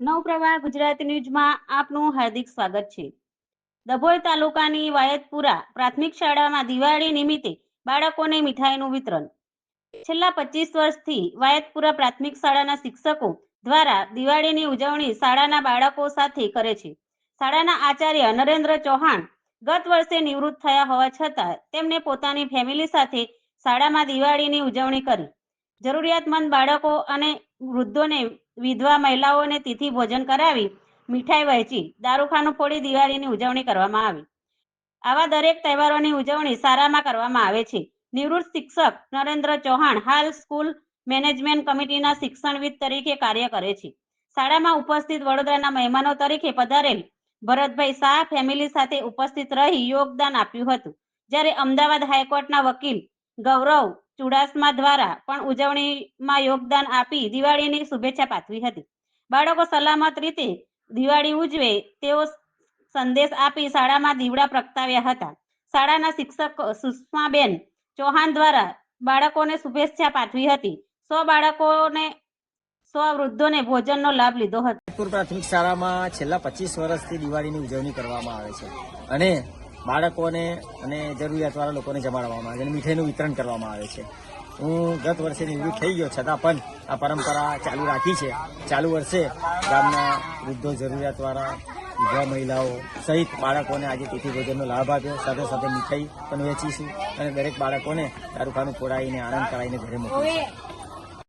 નવપ્રવાહ ગુજરાત ન્યૂઝમાં આપનું હાર્દિક સ્વાગત છે. ડભોઈ તાલુકાની વાયતપુરા પ્રાથમિક શાળામાં દિવાળી નિમિત્તે બાળકોને મીઠાઈનું વિતરણ. છેલ્લા પચીસ વર્ષથી વાયતપુરા પ્રાથમિક શાળાના શિક્ષકો દ્વારા દિવાળીની ઉજવણી શાળાના બાળકો સાથે કરે છે. શાળાના આચાર્ય નરેન્દ્ર ચૌહાણ ગત વર્ષે નિવૃત્ત થયા હોવા છતાં તેમને પોતાની ફેમિલી સાથે શાળામાં દિવાળીની ઉજવણી કરી. જરૂરિયાતમંદ બાળકો અને વૃદ્ધોને વિધવા મહિલાઓને તિથિ ભોજન કરાવી મીઠાઈ વહેંચી દારૂખાનું ફોડી દિવાળીની ઉજવણી કરવામાં આવી. આવા દરેક તહેવારોની ઉજવણી શાળામાં કરવામાં આવે છે. નિવૃત્ત શિક્ષક નરેન્દ્ર ચૌહાણ હાલ સ્કૂલ મેનેજમેન્ટ કમિટીના શિક્ષણવિદ તરીકે કાર્ય કરે છે. શાળામાં ઉપસ્થિત વડોદરાના મહેમાનો તરીકે પધારેલ ભરતભાઈ શાહ ફેમિલી સાથે ઉપસ્થિત રહી યોગદાન આપ્યું હતું. જ્યારે અમદાવાદ હાઈકોર્ટના વકીલ ગૌરવ ચુડાસમા દ્વારા પણ ઉજવણીમાં યોગદાન આપી દિવાળીની શુભેચ્છા પાઠવી હતી. બાળકો સલામત રીતે દિવાળી ઉજવે તેવો સંદેશ આપી શાળામાં દીવડા પ્રગટાવ્યા હતા. શાળાના શિક્ષક સુષ્માબેન ચૌહાણ દ્વારા બાળકોને શુભેચ્છા પાઠવી હતી. સો બાળકોને સો વૃદ્ધોને ભોજનનો લાભ લીધો હતો. પ્રાથમિક શાળામાં છેલ્લા પચીસ વર્ષથી દિવાળીની ઉજવણી કરવામાં આવે છે. અને બાળકોને અને જરૂરિયાતવાળા લોકોને જમાડવામાં આવે છે અને મીઠાઈનું વિતરણ કરવામાં આવે છે. હું ગત વર્ષે નિવૃત્ત થઈ ગયો, છતાં પણ આ પરંપરા ચાલુ રાખી છે. ચાલુ વર્ષે ગામના વૃદ્ધો, જરૂરિયાતવાળા વિધવા મહિલાઓ સહિત બાળકોને આજે તિથિ ભોજનનો લાભ આપ્યો. સાથે સાથે મીઠાઈ પણ વેચીશું અને દરેક બાળકોને દારૂખાનું ખોડાવીને આનંદ કરાવીને ઘરે મોકલીશું.